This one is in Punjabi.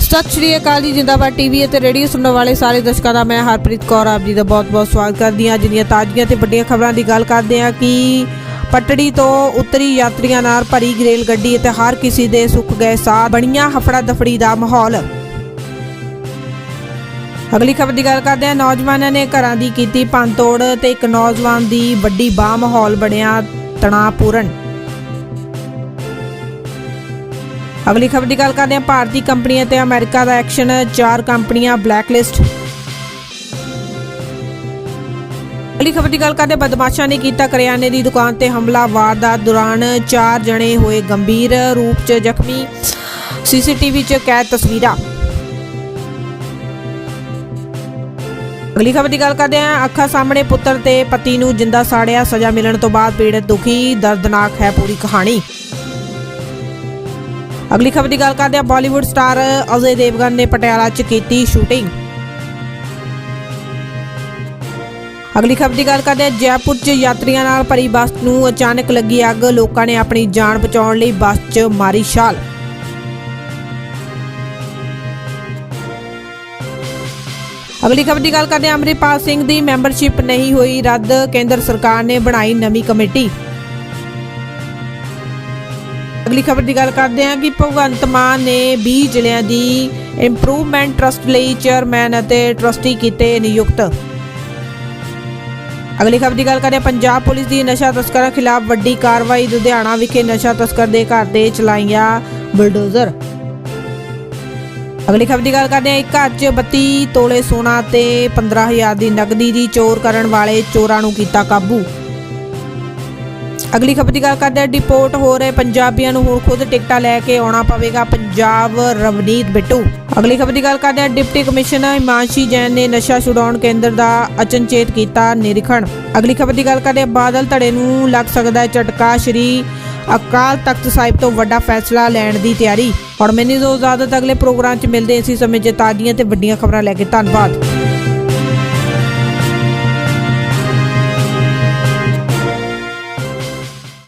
ਸਤਿ ਸ਼੍ਰੀ ਅਕਾਲ ਜੀ, ਜਿੰਦਾਬਾਦ ਟੀਵੀ ਅਤੇ ਰੇਡੀਓ ਸੁਣਨ ਵਾਲੇ ਸਾਰੇ ਦਰਸ਼ਕਾਂ ਦਾ ਮੈਂ ਹਰਪ੍ਰੀਤ ਕੌਰ, ਆਪ ਜੀ ਦਾ ਬਹੁਤ-ਬਹੁਤ ਸਵਾਗਤ ਕਰਦੀ ਹਾਂ। ਅੱਜ ਦੀਆਂ ਤਾਜ਼ੀਆਂ ਤੇ ਵੱਡੀਆਂ ਖਬਰਾਂ ਦੀ ਗੱਲ ਕਰਦੇ ਹਾਂ ਕਿ ਪਟੜੀ ਤੋਂ ਉਤਰੀ ਯਾਤਰੀਆਂ ਨਾਲ ਭਰੀ ਰੇਲ ਗੱਡੀ ਅਤੇ ਹਰ ਕਿਸੇ ਦੇ ਸੁੱਕ ਗਏ ਸਾਹ, ਬਣੀਆਂ ਹਫੜਾ ਦਫੜੀ ਦਾ ਮਾਹੌਲ। ਅਗਲੀ ਖਬਰ ਦੀ ਗੱਲ ਕਰਦੇ ਹਾਂ। ਨੌਜਵਾਨਾਂ ਨੇ ਘਰਾਂ ਦੀ ਕੀਤੀ ਭੰਨਤੋੜ ਤੇ ਇੱਕ ਨੌਜਵਾਨ ਦੀ ਵੱਡੀ ਬਾਹ ਮਾਹੌਲ ਬਣਿਆ। ਤਣਾਅਪੂਰਨ ਅਗਲੀ ਖਬਰ ਦੀ ਗੱਲ ਕਰਦੇ ਹਾਂ, ਭਾਰਤੀ ਕੰਪਨੀਆਂ ਤੇ ਅਮਰੀਕਾ ਦਾ ਐਕਸ਼ਨ, ਚਾਰ ਕੰਪਨੀਆਂ ਬਲੈਕਲਿਸਟ। ਅਗਲੀ ਖਬਰ ਦੀ ਗੱਲ ਕਰਦੇ ਬਦਮਾਸ਼ਾਂ ਨੇ ਕੀਤਾ ਕਰਿਆਨੇ ਦੀ ਦੁਕਾਨ ਤੇ ਹਮਲਾ, ਵਾਰਦਾਤ ਦੌਰਾਨ ਚਾਰ ਜਣੇ ਹੋਏ ਗੰਭੀਰ ਰੂਪ 'ਚ ਜ਼ਖਮੀ। ਸੀਸੀਟੀਵੀ 'ਚ ਕੈਦ ਤਸਵੀਰਾਂ। ਅਗਲੀ ਖਬਰ ਦੀ ਗੱਲ ਕਰਦੇ ਹਾਂ। ਅੱਖਾਂ ਸਾਹਮਣੇ ਪੁੱਤਰ ਤੇ ਪਤੀ ਨੂੰ ਜਿੰਦਾ ਸਾੜਿਆ, ਸਜ਼ਾ ਮਿਲਣ ਤੋਂ ਬਾਅਦ ਪੀੜਤ ਦੁਖੀ, ਦਰਦਨਾਕ ਹੈ ਪੂਰੀ ਕਹਾਣੀ। ਅਗਲੀ ਖਬਰ ਦੀ ਗੱਲ ਕਰਦੇ ਹਾਂ। ਬਾਲੀਵੁੱਡ ਸਟਾਰ ਅਜੇ ਦੇਵਗਨ ਨੇ ਪਟਿਆਲਾ 'ਚ ਕੀਤੀ ਸ਼ੂਟਿੰਗ। ਅਗਲੀ ਖਬਰ ਦੀ ਗੱਲ ਕਰਦੇ ਹਾਂ। ਜੈਪੁਰ 'ਚ ਯਾਤਰੀਆਂ ਨਾਲ ਭਰੀ ਬੱਸ ਨੂੰ ਅਚਾਨਕ ਲੱਗੀ ਅੱਗ। ਲੋਕਾਂ ਨੇ ਆਪਣੀ ਜਾਨ ਬਚਾਉਣ ਲਈ ਬੱਸ 'ਚ ਮਾਰੀ ਛਾਲ। ਅਗਲੀ ਖਬਰ ਦੀ ਗੱਲ ਕਰਦੇ ਹਾਂ, ਅੰਮ੍ਰਿਤਪਾਲ ਸਿੰਘ ਦੀ ਮੈਂਬਰਸ਼ਿਪ ਨਹੀਂ ਹੋਈ ਰੱਦ, ਕੇਂਦਰ ਸਰਕਾਰ ਨੇ ਬਣਾਈ ਨਵੀਂ ਕਮੇਟੀ। ਅਗਲੀ ਖਬਰ ਦੀ ਗੱਲ ਕਰਦੇ ਹਾਂ ਕਿ ਭਗਵੰਤ ਮਾਨ ਨੇ 20 ਜ਼ਿਲ੍ਹਿਆਂ ਦੀ ਇੰਪਰੂਵਮੈਂਟ ਟਰਸਟ ਲਈ ਚੇਅਰਮੈਨ ਅਤੇ ਟਰਸਟੀ ਕੀਤੇ ਨਿਯੁਕਤ। ਅਗਲੀ ਖਬਰ ਦੀ ਗੱਲ ਕਰਦੇ ਹਾਂ, ਪੰਜਾਬ ਪੁਲਿਸ ਦੀ ਨਸ਼ਾ ਤਸਕਰਾਂ ਖਿਲਾਫ ਵੱਡੀ ਕਾਰਵਾਈ, ਲੁਧਿਆਣਾ ਵਿਖੇ ਨਸ਼ਾ ਤਸਕਰ ਦੇ ਘਰ ਦੇ ਚਲਾਈਆਂ ਬੁਲਡੋਜ਼ਰ। ਅਗਲੀ ਖਬਰ ਦੀ ਗੱਲ ਕਰਦੇ ਹਾਂ। ਇੱਕ ਘਰ 'ਚ 32 ਤੋਲੇ ਸੋਨਾ ਤੇ 15000 ਦੀ ਨਕਦੀ ਦੀ ਚੋਰ ਕਰਨ ਵਾਲੇ ਚੋਰਾਂ ਨੂੰ ਕੀਤਾ ਕਾਬੂ। ਅਗਲੀ ਖਬਰ ਦੀ ਗੱਲ ਕਰਦੇ ਹਾਂ। ਡਿਪੋਰਟ ਹੋ ਰਹੇ ਪੰਜਾਬੀਆਂ ਨੂੰ ਹੁਣ ਖੁਦ ਟਿਕਟਾਂ ਲੈ ਕੇ ਆਉਣਾ ਪਵੇਗਾ ਪੰਜਾਬ ਰਵਨੀਤ ਬਿੱਟੂ। ਅਗਲੀ ਖਬਰ ਦੀ ਗੱਲ ਕਰਦੇ ਹਾਂ। ਡਿਪਟੀ ਕਮਿਸ਼ਨਰ ਹਿਮਾਂਸ਼ੀ ਜੈਨ ਨੇ ਨਸ਼ਾ ਛੁਡਾਉਣ ਕੇਂਦਰ ਦਾ ਅਚਨਚੇਤ ਕੀਤਾ ਨਿਰੀਖਣ। ਅਗਲੀ ਖਬਰ ਦੀ ਗੱਲ ਕਰਦੇ ਹਾਂ। ਬਾਦਲ ਧੜੇ ਨੂੰ ਲੱਗ ਸਕਦਾ ਹੈ ਝਟਕਾ। ਸ਼੍ਰੀ ਅਕਾਲ ਤਖਤ ਸਾਹਿਬ ਤੋਂ ਵੱਡਾ ਫੈਸਲਾ ਲੈਣ ਦੀ ਤਿਆਰੀ। ਹੁਣ ਮੈਨੂੰ ਜੋ ਇਜਾਜ਼ਤ ਅਗਲੇ ਪ੍ਰੋਗਰਾਮ 'ਚ ਮਿਲਦੇ ਇਸੇ ਸਮੇਂ ਜੇ ਤਾਜ਼ੀਆਂ ਤੇ ਵੱਡੀਆਂ ਖਬਰਾਂ ਲੈ ਕੇ ਧੰਨਵਾਦ।